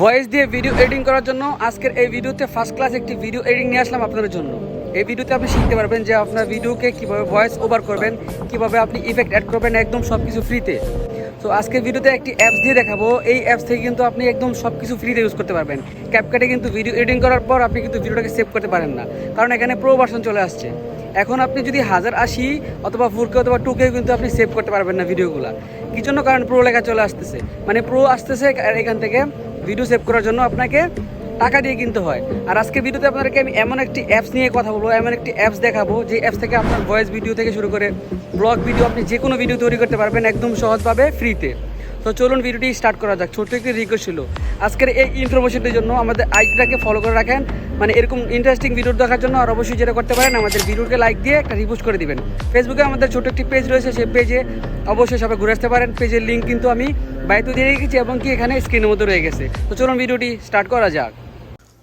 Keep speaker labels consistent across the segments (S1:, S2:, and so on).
S1: Voice দিয়ে video editing করার জন্য আজকের এই ভিডিওতে ফার্স্ট ক্লাস একটি ভিডিও এডিটিং নিয়ে আসলাম আপনাদের জন্য। এই ভিডিওতে আপনি শিখতে পারবেন যে আপনার ভিডিওকে কীভাবে ভয়েস ওভার করবেন, কীভাবে আপনি ইফেক্ট অ্যাড করবেন একদম সব কিছু ফ্রিতে তো আজকের ভিডিওতে একটি অ্যাপস দিয়ে দেখাবো। এই অ্যাপস থেকে কিন্তু আপনি একদম সব কিছু ফ্রিতে ইউজ করতে পারবেন। ক্যাপকাটে কিন্তু ভিডিও এডিটিং করার পর আপনি কিন্তু ভিডিওটাকে সেভ করতে পারেন না। কারণ এখানে প্রো ভার্সন চলে আসছে। এখন আপনি যদি হাজার আশি অথবা ফোরকে অথবা টুকেও কিন্তু আপনি সেভ করতে পারবেন না ভিডিওগুলো কি জন্য? কারণ প্রো লেখা চলে আসতেছে। মানে প্রো আসতেছে এখান থেকে ভিডিও সেভ করার জন্য আপনাকে টাকা দিয়ে কিনতে হয়। আর আজকে ভিডিওতে আপনাদেরকে আমি এমন একটি অ্যাপস নিয়ে কথা বলব, এমন একটি অ্যাপস দেখাবো, যে অ্যাপস থেকে আপনার ভয়েস ভিডিও থেকে শুরু করে ব্লগ ভিডিও আপনি যে কোনো ভিডিও তৈরি করতে পারবেন একদম সহজভাবে ফ্রিতে তো চলুন ভিডিওটি স্টার্ট করা যাক। ছোট্ট একটি রিকোয়েস্ট ছিল। আজকের এই ইনফরমেশনটির জন্য আমাদের আইডিটাকে ফলো করে রাখেন। মানে এরকম ইন্টারেস্টিং ভিডিও দেখার জন্য আর অবশ্যই যেটা করতে পারেন, আমাদের ভিডিওকে লাইক দিয়ে একটা রিপোস্ট করে দিবেন। ফেসবুকে আমাদের ছোট একটি পেজ রয়েছে, সেই পেজে অবশ্যই সবাই ঘুরে আসতে পারেন। পেজের লিঙ্ক কিন্তু আমি বাইতে দিয়ে রেখেছি এবং কি এখানে স্ক্রিনের মধ্যে রয়ে গেছে। তো চলুন ভিডিওটি স্টার্ট করা যাক।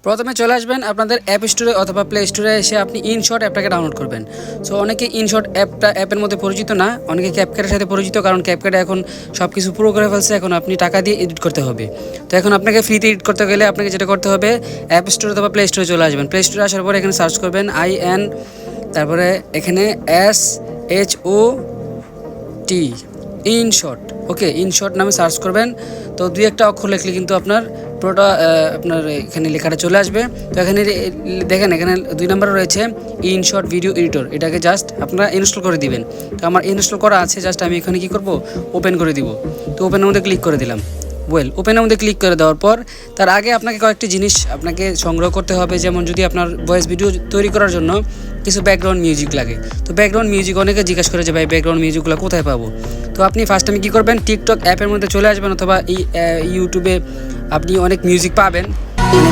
S1: প্রথমে চলে আসবেন আপনাদের অ্যাপ স্টোরে অথবা প্লে স্টোরে এসে আপনি ইনশট অ্যাপটাকে ডাউনলোড করবেন। সো অনেকে ইনশট অ্যাপটা, অ্যাপের মধ্যে পরিচিত না, অনেকে ক্যাপকাটের সাথে পরিচিত কারণ ক্যাপকাটে এখন সব কিছু পুরো করে ফেলছে, এখন আপনি টাকা দিয়ে এডিট করতে হবে। তো এখন আপনাকে ফ্রিতে এডিট করতে গেলে আপনাকে যেটা করতে হবে অ্যাপ স্টোর অথবা প্লে স্টোরে চলে আসবেন। প্লে স্টোরে আসার পরে এখানে সার্চ করবেন আই এন তারপরে এখানে S H O T InShot okay InShot নামে সার্চ করবেন। তো দুই একটা অক্ষর লিখলে কিন্তু আপনার পুরোটা আপনার এখানে লেখাটা চলে আসবে। তো এখানে দেখেন, এখানে দুই নম্বরে রয়েছে ইনশট ভিডিও এডিটর। এটাকে জাস্ট আপনারা ইনস্টল করে দিবেন। তো আমার ইনস্টল করা আছে, জাস্ট আমি এখানে কি করব? ওপেন করে দিব। তো ওপেনের মধ্যে ক্লিক করে দিলাম। ওয়েল ওপেনের মধ্যে ক্লিক করে দেওয়ার পর, তার আগে আপনাকে কয়েকটি জিনিস আপনাকে সংগ্রহ করতে হবে, যেমন যদি আপনার ভয়েস ভিডিও তৈরি করার জন্য কিছু ব্যাকগ্রাউন্ড মিউজিক লাগে। তো ব্যাকগ্রাউন্ড মিউজিক অনেকে জিজ্ঞাসা করে যে, ভাই ব্যাকগ্রাউন্ড মিউজিকগুলো কোথায় পাবো? তো আপনি ফার্স্ট টাইমে কী করবেন? টিকটক অ্যাপের মধ্যে চলে আসবেন অথবা এই ইউটিউবে আপনি অনেক মিউজিক পাবেন।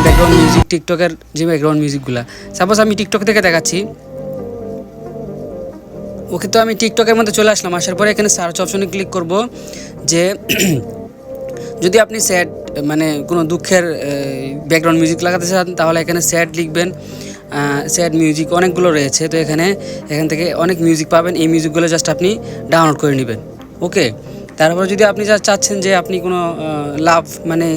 S1: ব্যাকগ্রাউন্ড মিউজিক টিকটকের যে ব্যাকগ্রাউন্ড মিউজিকগুলো সাপোজ আমি টিকটক থেকে দেখাচ্ছি। ওকে তো আমি টিকটকের মধ্যে চলে আসলাম। আসার পরে এখানে সার্চ অপশনে ক্লিক করব যে যদি আপনি স্যাড মানে কোনো দুঃখের ব্যাকগ্রাউন্ড মিউজিক লাগাতে চান, তাহলে এখানে স্যাড লিখবেন। স্যাড মিউজিক অনেকগুলো রয়েছে, তো এখানে, এখান থেকে অনেক মিউজিক পাবেন। এই মিউজিকগুলো জাস্ট আপনি ডাউনলোড করে নেবেন। ওকে তারপর যদি আপনি যা চাচ্ছেন যে আপনি কোনো লাভ মানে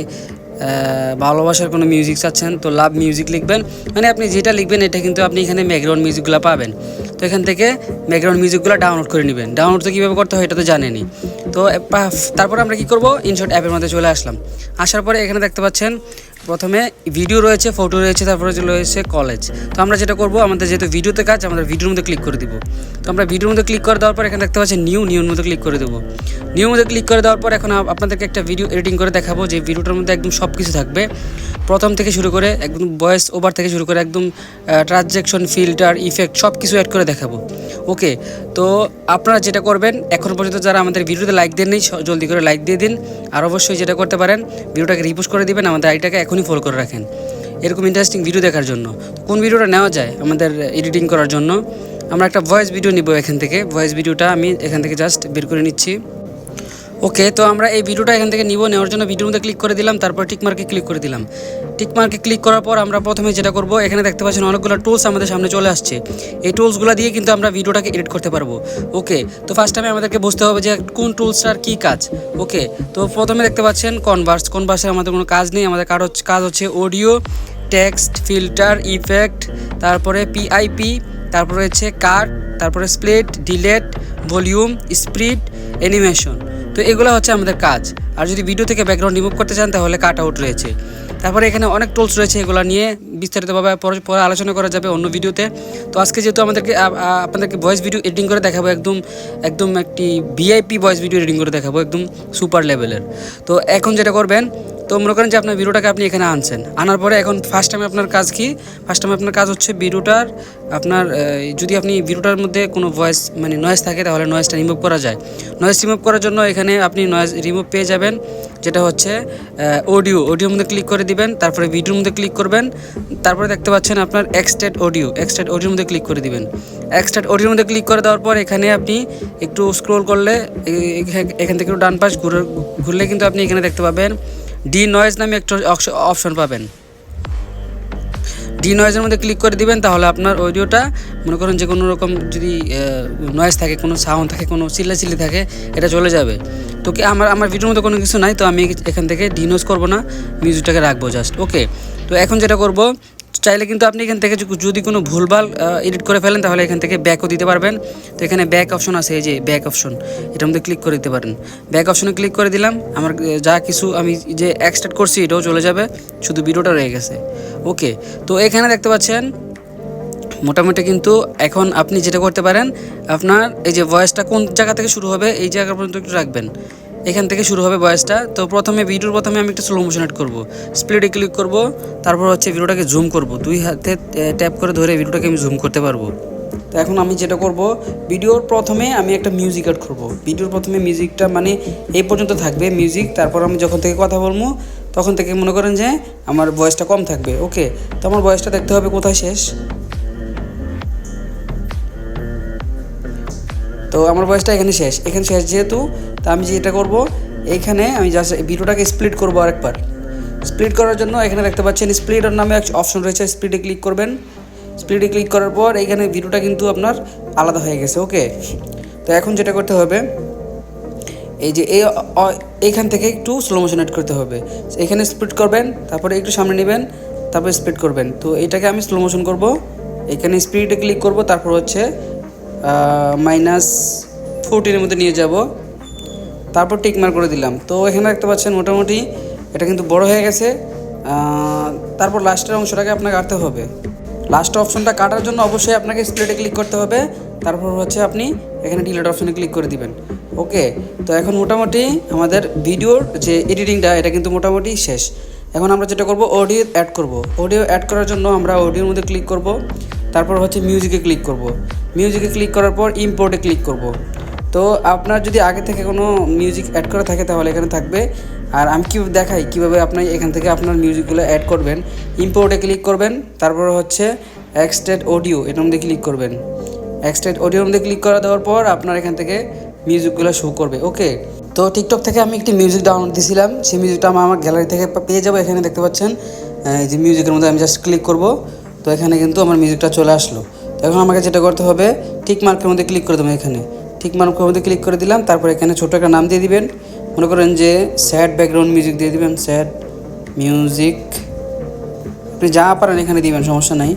S1: ভালোবাসার কোনো মিউজিক চাচ্ছেন, তো লাভ মিউজিক লিখবেন। মানে আপনি যেটা লিখবেন, এটা কিন্তু আপনি এখানে ব্যাকগ্রাউন্ড মিউজিকগুলো পাবেন। তো এখান থেকে ব্যাকগ্রাউন্ড মিউজিকগুলো ডাউনলোড করে নেবেন। ডাউনলোড তো কীভাবে করতে হয়, এটা তো জানেনি তো তারপর আমরা কী করব? ইনশর্ট অ্যাপের মধ্যে চলে আসলাম। আসার পরে এখানে দেখতে পাচ্ছেন প্রথমে ভিডিও রয়েছে ফটো রয়েছে, তারপরে রয়েছে কলেজ তো আমরা যেটা করব, আমাদের যেহেতু ভিডিওতে কাজ, আমরা ভিডিওর মধ্যে ক্লিক করে দিব। তো আমরা ভিডিওর মধ্যে ক্লিক করে দেওয়ার পর এখানে দেখতে পাচ্ছি নিউ নিউর মধ্যে ক্লিক করে দেবো। নিউর মধ্যে ক্লিক করে দেওয়ার পর এখন আপনাদেরকে একটা ভিডিও এডিটিং করে দেখাবো, যে ভিডিওটার মধ্যে একদম সব কিছু থাকবে। প্রথম থেকে শুরু করে একদম ভয়েস ওভার থেকে শুরু করে একদম ট্রানজ্যাকশন ফিল্টার ইফেক্ট সব কিছু অ্যাড করে দেখাবো। ওকে তো আপনারা যেটা করবেন, এখন পর্যন্ত যারা আমাদের ভিডিওতে লাইক দেন নেই জলদি করে লাইক দিয়ে দিন। আর অবশ্যই যেটা করতে পারেন, ভিডিওটাকে রিপোস্ট করে দিবেন, আমাদের আইটাকে এখনই ফলো করে রাখেন। এরকম ইন্টারেস্টিং ভিডিও দেখার জন্য। কোন ভিডিওটা নেওয়া যায় আমাদের এডিটিং করার জন্য? আমরা একটা ভয়েস ভিডিও নিব এখান থেকে। ভয়েস ভিডিওটা আমি এখান থেকে জাস্ট বের করে নিচ্ছি। ওকে, তো আমরা এই ভিডিওটা এখান থেকে নিব, নেওয়ার জন্য ভিডিওর মধ্যে ক্লিক করে দিলাম, তারপর টিকমার্কে ক্লিক করে দিলাম। টিকমার্কে ক্লিক করার পর আমরা প্রথমে যেটা করব, এখানে দেখতে পাচ্ছেন অনেকগুলো টুলস আমাদের সামনে চলে আসছে। এই টুলসগুলো দিয়ে কিন্তু আমরা ভিডিওটাকে এডিট করতে পারব। ওকে, তো ফার্স্ট টাইমে আমাদেরকে বুঝতে হবে যে কোন টুলসটার কী কাজ। ওকে, তো প্রথমে দেখতে পাচ্ছেন কনভার্স কনভার্সের আমাদের কোনো কাজ নেই, আমাদের কারও কাজ হচ্ছে অডিও টেক্সট ফিল্টার ইফেক্ট তারপরে পিআইপি তারপরে হচ্ছে কাট তারপরে split delete volume speed animation তো এগুলো হচ্ছে আমাদের কাজ। আর যদি ভিডিও থেকে ব্যাকগ্রাউন্ড রিমুভ করতে চান, তাহলে কাট আউট রয়েছে। তারপরে এখানে অনেক টুলস রয়েছে এগুলো নিয়ে। বিস্তারিতভাবে পরে পরে আলোচনা করা যাবে অন্য ভিডিওতে। তো আজকে যেহেতু আমাদেরকে আপনাদেরকে ভয়েস ভিডিও এডিটিং করে দেখাবো, একদম একদম একটি ভিআইপি ভয়েস ভিডিও এডিটিং করে দেখাবো, একদম সুপার লেভেলের তো এখন যেটা করবেন, তো মনে করেন যে আপনার ভিডিওটাকে আপনি এখানে আনছেন। আনার পরে এখন ফার্স্ট টাইমে আপনার কাজ কি? ফার্স্ট টাইমে আপনার কাজ হচ্ছে ভিডিওটার, আপনার যদি আপনি ভিডিওটার মধ্যে কোনো ভয়েস মানে নয়েজ থাকে, তাহলে নয়েজটা রিমুভ করা যায়। নয়েজ রিমুভ করার জন্য এখানে আপনি নয়েজ রিমুভ পেয়ে যাবেন, যেটা হচ্ছে অডিও অডিওর মধ্যে ক্লিক করে দিবেন, তারপরে ভিডিওর মধ্যে ক্লিক করবেন তারপরে দেখতে পাচ্ছেন আপনার এক্সটেড অডিও এক্সটেড অডিওর মধ্যে ক্লিক করে দিবেন। এক্সটেড অডিওর মধ্যে ক্লিক করে দেওয়ার পর এখানে আপনি একটু স্ক্রোল করলে এখান থেকে একটু ডান পাশ ঘুরে, ঘুরলে কিন্তু আপনি এখানে দেখতে পাবেন ডি নয়েজ নামে একটা অপশন পাবেন। ডি নয়েজের মধ্যে ক্লিক করে দিবেন, তাহলে আপনার অডিওটা মনে করেন যে কোনো রকম যদি নয়েজ থাকে, কোনো সাউন্ড থাকে, কোনো চিল্লাচিল্লি থাকে, এটা চলে যাবে। তো কি আমার আমার ভিডিওর মধ্যে কোনো কিছু নাই, তো আমি এখান থেকে ডি নয়েজ করব না মিউজিকটাকে রাখব জাস্ট ওকে তো এখন যেটা করব চাইলে কিন্তু আপনি এখান থেকে যদি- কোনো ভুলভাল এডিট করে ফেলেন, তাহলে এখান থেকে ব্যাকও দিতে পারবেন। তো এখানে ব্যাক অপশন আছে, এই যে ব্যাক অপশন এটার মধ্যে ক্লিক করে দিতে পারেন। ব্যাক অপশনে ক্লিক করে দিলাম, আমার যা কিছু আমি যে এক্সট্রাক্ট করছি, এটাও চলে যাবে, শুধু ভিডিওটা রয়ে গেছে। ওকে তো এখানে দেখতে পাচ্ছেন, মোটামুটি কিন্তু এখন আপনি যেটা করতে পারেন, আপনার এই যে ভয়েসটা কোন জায়গা থেকে শুরু হবে, এই জায়গা পর্যন্ত একটু রাখবেন। এখান থেকে শুরু হবে বয়সটা। তো প্রথমে ভিডিওর প্রথমে আমি একটা স্লো মোশন এড করব। স্প্লিটে ক্লিক করব, তারপর হচ্ছে ভিডিওটাকে জুম করব। দুই হাতে ট্যাপ করে ধরে ভিডিওটাকে আমি জুম করতে পারব। তো এখন আমি যেটা করব, ভিডিওর প্রথমে আমি একটা মিউজিক অ্যাড করব। ভিডিওর প্রথমে মিউজিকটা মানে এই পর্যন্ত থাকবে মিউজিক তারপর আমি যখন থেকে কথা বলব, তখন থেকে মনে করেন যে আমার বয়সটা কম থাকবে। ওকে তো আমার বয়সটা দেখতে হবে কোথায় শেষ? তো আমার বয়সটা এখানে শেষ। এখানে শেষ যেহেতু, তা আমি যেটা করব এইখানে আমি জাস্ট ভিডিওটাকে স্প্লিট করব আরেকবার। স্প্লিট করার জন্য এখানে দেখতে পাচ্ছেন স্প্লিটের নামে এক অপশন রয়েছে স্প্লিটে ক্লিক করবেন। স্প্লিটে ক্লিক করার পর এইখানে ভিডিওটা কিন্তু আপনার আলাদা হয়ে গেছে ওকে তো এখন যেটা করতে হবে, এই যে এই এইখান থেকে একটু স্লো মোশন এড করতে হবে। এখানে স্পিড করবেন, তারপরে একটু সামনে নেবেন, তারপরে স্পিড করবেন। তো এটাকে আমি স্লো মোশন করব, এখানে স্পিডে ক্লিক করব, তারপর হচ্ছে মাইনাস ফোরটিনের মধ্যে নিয়ে যাব। তারপর টিক মার্ক করে দিলাম। তো এখানে দেখতে পাচ্ছেন মোটামুটি এটা কিন্তু বড় হয়ে গেছে। তারপর লাস্টের অংশটাকে আপনাকে কাটতে হবে। লাস্ট অপশনটা কাটার জন্য অবশ্যই আপনাকে স্প্লেটে ক্লিক করতে হবে। তারপর হচ্ছে আপনি এখানে ডিলেট অপশনে ক্লিক করে দিবেন। ওকে তো এখন মোটামুটি আমাদের ভিডিওর যে এডিটিংটা এটা কিন্তু মোটামুটি শেষ। এখন আমরা যেটা করব অডিও অ্যাড করব। অডিও অ্যাড করার জন্য আমরা অডিওর মধ্যে ক্লিক করব। তারপর হচ্ছে মিউজিকে ক্লিক করব। মিউজিকে ক্লিক করার পর ইম্পোর্টে ক্লিক করব। তো আপনার যদি আগে থেকে কোনো মিউজিক অ্যাড করা থাকে তাহলে এখানে থাকবে। আর আমি কীভাবে দেখাই, কীভাবে আপনি এখান থেকে আপনার মিউজিকগুলো অ্যাড করবেন। ইম্পোর্টে ক্লিক করবেন, তারপর হচ্ছে এক্সটেড অডিও এটার মধ্যে ক্লিক করবেন। এক্সটেড অডিওর মধ্যে ক্লিক করা দেওয়ার পর আপনার এখান থেকে মিউজিকগুলো শো করবে ওকে তো টিকটক থেকে আমি একটি মিউজিক ডাউনলোড দিয়েছিলাম সেই মিউজিকটা আমি আমার গ্যালারি থেকে পেয়ে যাব। এখানে দেখতে পাচ্ছেন যে মিউজিকের মধ্যে আমি জাস্ট ক্লিক করব। তো এখানে কিন্তু আমার মিউজিকটা চলে আসলো। তো এখন আমাকে যেটা করতে হবে, ঠিক মার্কের মধ্যে ক্লিক করে দেবো এখানে। ঠিক মার্কের মধ্যে ক্লিক করে দিলাম, তারপর এখানে ছোটো একটা নাম দিয়ে দিবেন। মনে করেন যে স্যাড ব্যাকগ্রাউন্ড মিউজিক দিয়ে দিবেন স্যাড মিউজিক আপনি যা পারেন এখানে দিবেন, সমস্যা নাই।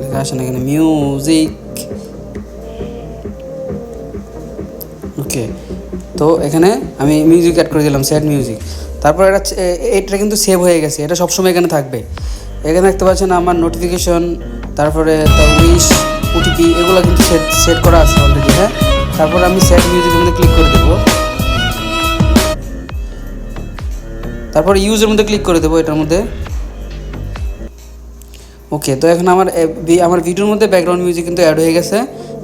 S1: লেখা আসে না এখানে মিউজিক ওকে তো এখানে আমি মিউজিক অ্যাড করে দিলাম স্যাড মিউজিক তারপর এটা এটা কিন্তু সেভ হয়ে গেছে, এটা সবসময় এখানে থাকবে। এখানে দেখতে পাচ্ছেন আমার নোটিফিকেশন তারপরে উইশ ওটিপি এগুলো কিন্তু সেট সেট করা আছে অলরেডি হ্যাঁ? তারপর আমি স্যাড মিউজিকের মধ্যে ক্লিক করে দেবো। তারপর ইউজের মধ্যে ক্লিক করে দেবো এটার মধ্যে। ওকে তো এখন আমার আমার ভিডিওর মধ্যে ব্যাকগ্রাউন্ড মিউজিক কিন্তু অ্যাড হয়ে গেছে।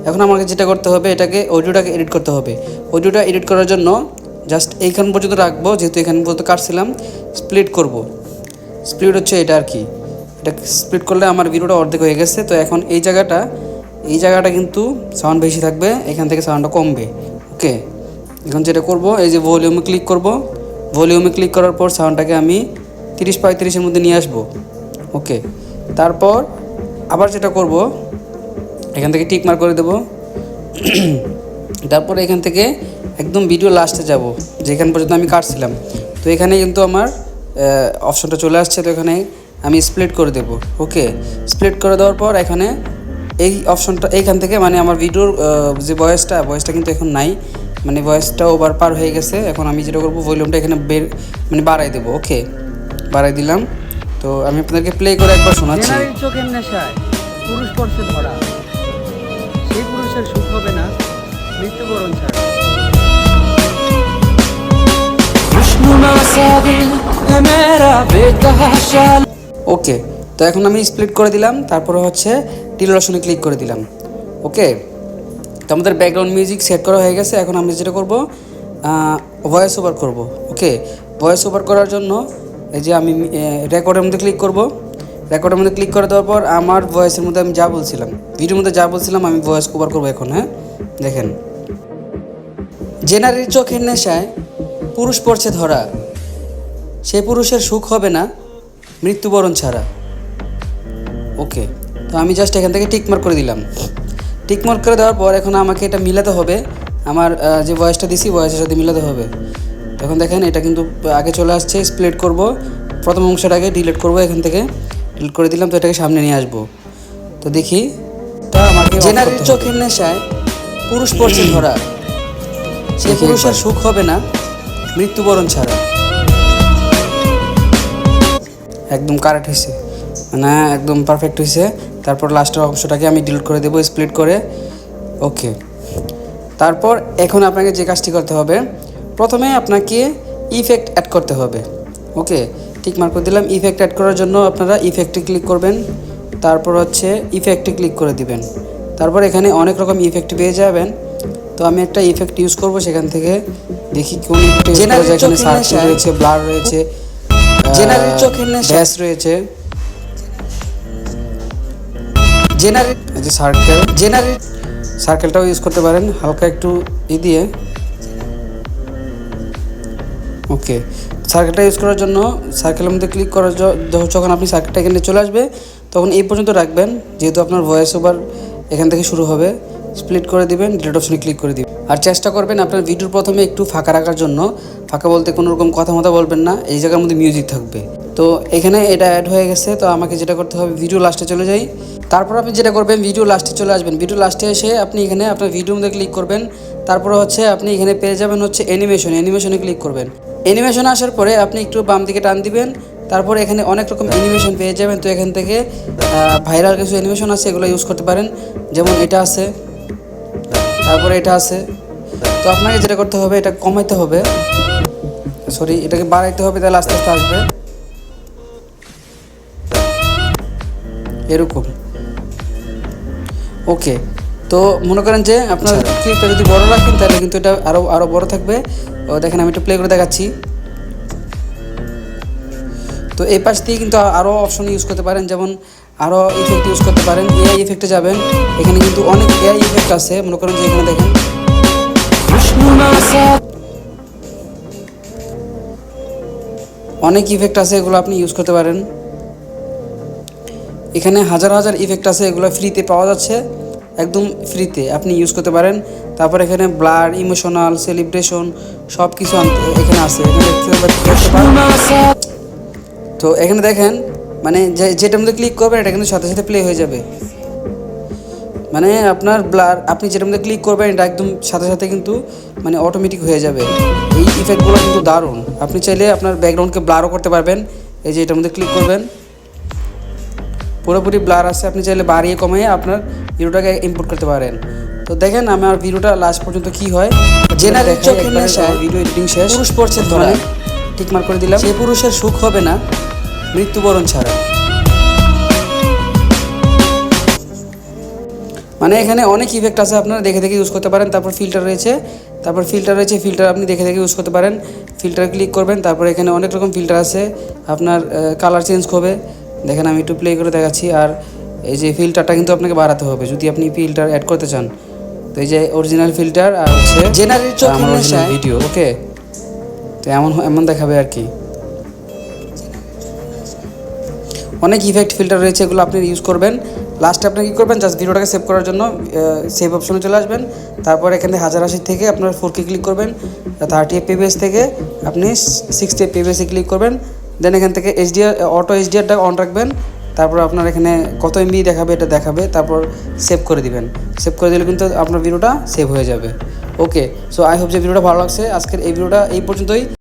S1: এখন আমাকে যেটা করতে হবে, এটাকে অডিওটাকে এডিট করতে হবে। অডিওটা এডিট করার জন্য জাস্ট এইখান পর্যন্ত রাখব, যেহেতু এখান পর্যন্ত কাটছিলাম স্প্লিট করব। স্প্লিট হচ্ছে এটা আর কি। এটা স্প্লিট করলে আমার ভিডিওটা অর্ধেক হয়ে গেছে। তো এখন এই জায়গাটা এই জায়গাটা কিন্তু সাউন্ড বেশি থাকবে, এখান থেকে সাউন্ডটা কমবে। ওকে এখন যেটা করব, এই যে ভলিউমে ক্লিক করব। ভলিউমে ক্লিক করার পর সাউন্ডটাকে আমি তিরিশ পঁয়ত্রিশের মধ্যে নিয়ে আসব। ওকে তারপর আবার যেটা করব, এখান থেকে টিক মার্ক করে দেবো। তারপর এখান থেকে একদম ভিডিও লাস্টে যাব, যেখান পর্যন্ত আমি কাটছিলাম। তো এখানে কিন্তু আমার অপশনটা চলে আসছে। তো এখানে আমি স্প্লিট করে দেব ওকে স্প্লিট করে দেওয়ার পর এখানে এই অপশনটা এইখান থেকে মানে আমার ভিডিওর যে ভয়েসটা ভয়েসটা কিন্তু এখন নাই। মানে ভয়েসটা ওভার পার হয়ে গেছে। এখন আমি যেটা করব ভলিউমটা এখানে বের মানে বাড়াই দেবো ওকে বাড়াই দিলাম। তো আমি আপনাদেরকে প্লে করে একবার শোনাচ্ছি।
S2: জেনারেল চোখের নেশায় পুরুষ পর্ষে ধরা। সেই পুরুষের সুখ হবে না মৃত্যুবরণ ছাড়া।
S1: ওকে, তো এখন আমি স্প্লিট করে দিলাম, তারপরে হচ্ছে ডিলোশনে ক্লিক করে দিলাম, ওকে? তো আমাদের ব্যাকগ্রাউন্ড মিউজিক সেট করা হয়ে গেছে, এখন আমি যেটা করব ভয়েস ওভার করব, ওকে? ভয়েস ওভার করার জন্য এই যে আমি রেকর্ডের মধ্যে ক্লিক করব রেকর্ডের মধ্যে ক্লিক করে দেওয়ার পর আমার ভয়েসের মধ্যে আমি যা বলছিলাম, ভিডিওর মধ্যে যা বলছিলাম আমি ভয়েস ওভার করব এখন হ্যাঁ? দেখেন। জেনারের চোখের নেশায় পুরুষ পড়ছে ধরা, সে পুরুষের সুখ হবে না মৃত্যুবরণ ছাড়া। ওকে তো আমি জাস্ট এখান থেকে টিকমার্ক করে দিলাম। টিকমার্ক করে দেওয়ার পর এখন আমাকে এটা মিলাতে হবে। আমার যে ভয়েসটা দিছি ভয়েসের সাথে মিলাতে হবে। এখন দেখেন এটা কিন্তু আগে চলে আসছে স্প্লিট করব। প্রথম অংশটাকে ডিলিট করব এখান থেকে। ডিলিট করে দিলাম তো এটাকে সামনে নিয়ে আসব। তো দেখি তা আমাকে জেনারেল চোখের নেশায় পুরুষ পড়ছে ধরা। সে পুরুষের সুখ হবে না। মৃত্যুবরণ ছাড়া। একদম কারেক্ট হয়েছে মানে একদম পারফেক্ট হয়েছে তারপর লাস্টের অংশটাকে আমি ডিলিট করে দেবো স্প্লিট করে। ওকে তারপর এখন আপনাকে যে কাজটি করতে হবে প্রথমে আপনাকে ইফেক্ট অ্যাড করতে হবে। ওকে ঠিক মার্ক করে দিলাম ইফেক্ট অ্যাড করার জন্য আপনারা ইফেক্টে ক্লিক করবেন। তারপর হচ্ছে ইফেক্টে ক্লিক করে দিবেন। তারপর এখানে অনেক রকম ইফেক্ট পেয়ে যাবেন। তো আমি একটা ইফেক্ট ইউজ করব সেখান থেকে। দেখি কোন ইফেক্ট রয়েছে ব্লার রয়েছে। জেনারেল চোখের ব্যাস রয়েছে। জেনারেল যে সার্কেল জেনারেল সার্কেলটাও ইউজ করতে পারেন হালকা একটু ই দিয়ে। ওকে সার্কেলটা ইউজ করার জন্য সার্কেলের মধ্যে ক্লিক করার যখন আপনি সার্কেলটা এখানে চলে আসবে তখন এই পর্যন্ত রাখবেন যেহেতু আপনার ভয়েস ওভার এখান থেকে শুরু হবে। স্প্লিট করে দিবেন ডিলেট অপশনে ক্লিক করে দিবেন। আর চেষ্টা করবেন আপনার ভিডিওর প্রথমে একটু ফাঁকা রাখার জন্য। ফাঁকা বলতে কোনো রকম কথা মতো বলবেন না, এই জায়গার মধ্যে মিউজিক থাকবে। তো এখানে এটা অ্যাড হয়ে গেছে, তো আমাকে যেটা করতে হবে ভিডিও লাস্টে চলে যাই। তারপর আপনি যেটা করবেন ভিডিও লাস্টে চলে আসবেন। ভিডিও লাস্টে এসে আপনি এখানে আপনার ভিডিওর মধ্যে ক্লিক করবেন। তারপর হচ্ছে আপনি এখানে পেয়ে যাবেন হচ্ছে অ্যানিমেশন অ্যানিমেশনে ক্লিক করবেন। অ্যানিমেশন আসার পরে আপনি একটু বাম দিকে টান দিবেন। তারপর এখানে অনেক রকম অ্যানিমেশন পেয়ে যাবেন। তো এখান থেকে ভাইরাল কিছু অ্যানিমেশন আছে, এগুলো ইউজ করতে পারেন। যেমন এটা আছে। তারপরে এটা আছে। তো আপনাকে যেটা করতে হবে এটা কমাইতে হবে। সরি এটাকে বাড়াইতে হবে তাহলে আস্তে আস্তে আসবে। এরকম। ওকে তো মনে করেন যে আপনার ক্লিপটা যদি বড় রাখেন তাহলে কিন্তু এটা আরও আরও বড় থাকবে। দেখেন আমি একটু প্লে করে দেখাচ্ছি। তো এই পাশ দিয়ে কিন্তু আরও অপশন ইউজ করতে পারেন। যেমন আরও ইফেক্ট ইউজ করতে পারেন এআই ইফেক্টে যাবেন। এখানে কিন্তু অনেক এআই ইফেক্ট আছে, মনে করেন যে এখানে দেখেন। অনেক ইফেক্ট আছে, এগুলো আপনি ইউজ করতে পারেন। এখানে হাজার হাজার ইফেক্ট আছে, এগুলো ফ্রিতে পাওয়া যাচ্ছে। একদম ফ্রিতে আপনি ইউজ করতে পারেন। তারপর এখানে ব্লার ইমোশনাল সেলিব্রেশন সব কিছু এখানে আছে। তো এখানে দেখেন মানে যে যেটার মধ্যে ক্লিক করবেন এটা কিন্তু সাথে সাথে প্লে হয়ে যাবে। মানে আপনার ব্লার আপনি যেটার মধ্যে ক্লিক করবেন এটা একদম সাথে সাথে কিন্তু মানে অটোমেটিক হয়ে যাবে। এই ইফেক্টগুলো কিন্তু দারুণ। আপনি চাইলে আপনার ব্যাকগ্রাউন্ডকে ব্লারও করতে পারবেন। এই যে এটার মধ্যে ক্লিক করবেন। পুরোপুরি ব্লার আছে। আপনি চাইলে বাড়িয়ে কমিয়ে আপনার ভিডিওটাকে ইম্পোর্ট করতে পারেন। তো দেখেন আমার ভিডিওটা লাস্ট পর্যন্ত কি হয়? জেনারেল চোখের নেশায় ভিডিও এডিটিং শেষ। পুরুষ পড়ছে ধরে ঠিক মার্ক করে দিলাম। সে পুরুষের সুখ হবে না। মৃত্যুবরণ ছাড়া। মানে এখানে অনেক ইফেক্ট আছে আপনারা দেখে দেখে ইউজ করতে পারেন। তারপর ফিল্টার রয়েছে তারপর ফিল্টার রয়েছে ফিল্টার আপনি দেখে দেখে ইউজ করতে পারেন। ফিল্টার ক্লিক করবেন তারপর এখানে অনেক রকম ফিল্টার আছে। আপনার কালার চেঞ্জ হবে। দেখেন আমি একটু প্লে করে দেখাচ্ছি আর এই যে ফিল্টারটা কিন্তু আপনাকে বাড়াতে হবে। যদি আপনি ফিল্টার অ্যাড করতে চান তো এই যে অরিজিনাল ফিল্টার আর হচ্ছে অরিজিনাল ভিডিও ওকে তো এমন এমন দেখাবে আর কি। অনেক ইফেক্ট ফিল্টার রয়েছে, এগুলো আপনি ইউজ করবেন। লাস্টে আপনি কী করবেন? জাস্ট ভিডিওটাকে সেভ করার জন্য সেভ অপশনে চলে আসবেন। তারপর এখানে হাজার আশি থেকে আপনার ফোর কে ক্লিক করবেন থার্টি এফপিএস থেকে আপনি সিক্সটি এফপিএসে ক্লিক করবেন। দেন এখান থেকে এইচডিআর অটো এইচডিআরটা অন রাখবেন। তারপর আপনার এখানে কত এমবি দেখাবে, এটা দেখাবে, তারপর সেভ করে দিবেন। সেভ করে দিলে কিন্তু আপনার ভিডিওটা সেভ হয়ে যাবে। ওকে সো আই হোপ যে ভিডিওটা ভালো লাগছে। আজকের এই ভিডিওটা এই পর্যন্তই।